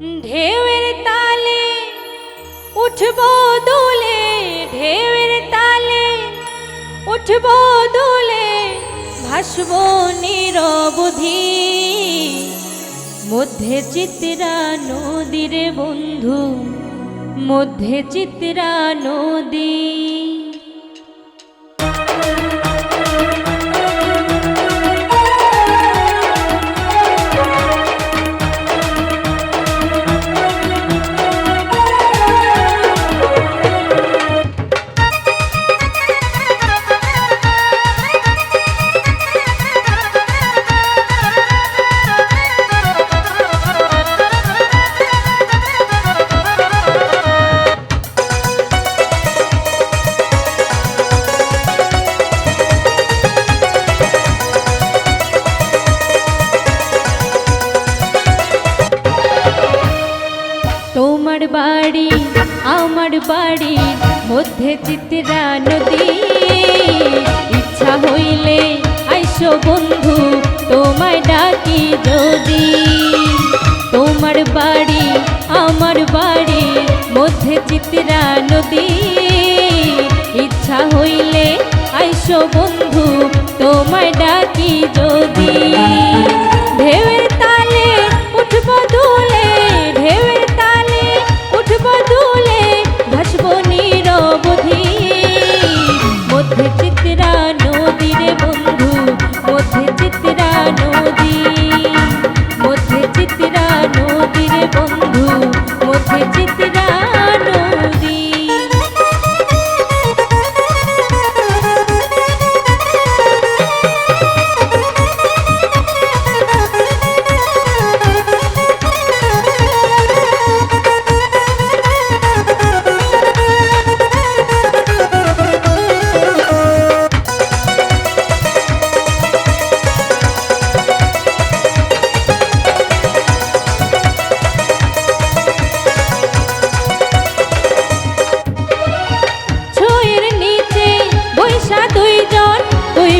ঢেউয়ের তালে উঠব দোলে, ঢেউয়ের তালে উঠব দোলে, ভাসব নিরবধি মধ্যে চিত্রা নদীর বন্ধু, মধ্যে চিত্রা নদী। আমার বাড়ি, মধ্যে চিত্রা নদী। ইচ্ছা হইলে আইসো বন্ধু, তোমায় ডাকি যদি। তোমার বাড়ি, আমার বাড়ি, মধ্যে চিত্রা নদী। ইচ্ছা হইলে আইসো বন্ধু, তোমায় ডাকি নদীর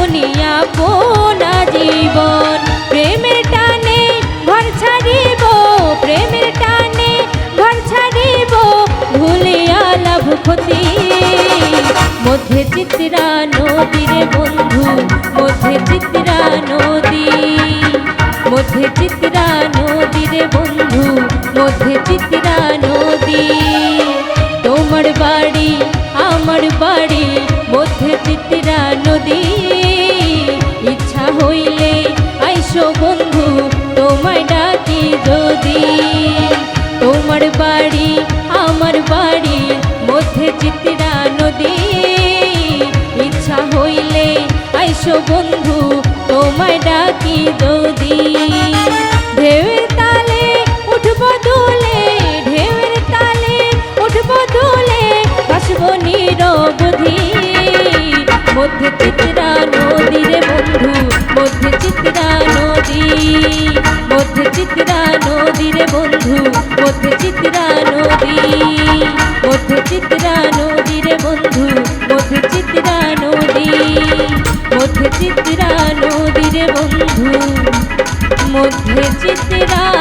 এমনি আপনা জীবন প্রেমের টানে ঘর ছাড়িব, প্রেমের টানে ঘর ছাড়িব ভুলিয়া লাভ ক্ষতি। মধ্যে চিত্রা নদীরে বন্ধু, মধ্যে চিত্রা নদী। মধ্যে চিত্রা নদীরে বন্ধু, মধ্যে চিত্রা নদী। তোমার বাড়ি, আমার বাড়ি, মধ্যে চিত্রা নদী। বন্ধু, তোমায় ডাকি যদি। তোমার বাড়ি, আমার বাড়ি, মধ্যে চিত্রা নদী। ইচ্ছা হইলে আইসো বন্ধু, তোমায় ডাকি যদি। উঠব দোলে বাসব নিরবধি মধ্যে চিত্রা নদী মধ্যে চিত্রা নদীর বন্ধু মধ্যে চিত্রা নদী মধ্যে চিত্রা নদীর বন্ধু মধ্যে চিত্রা নদী মধ্যে চিত্রা নদীর বন্ধু মধ্যে চিত্রা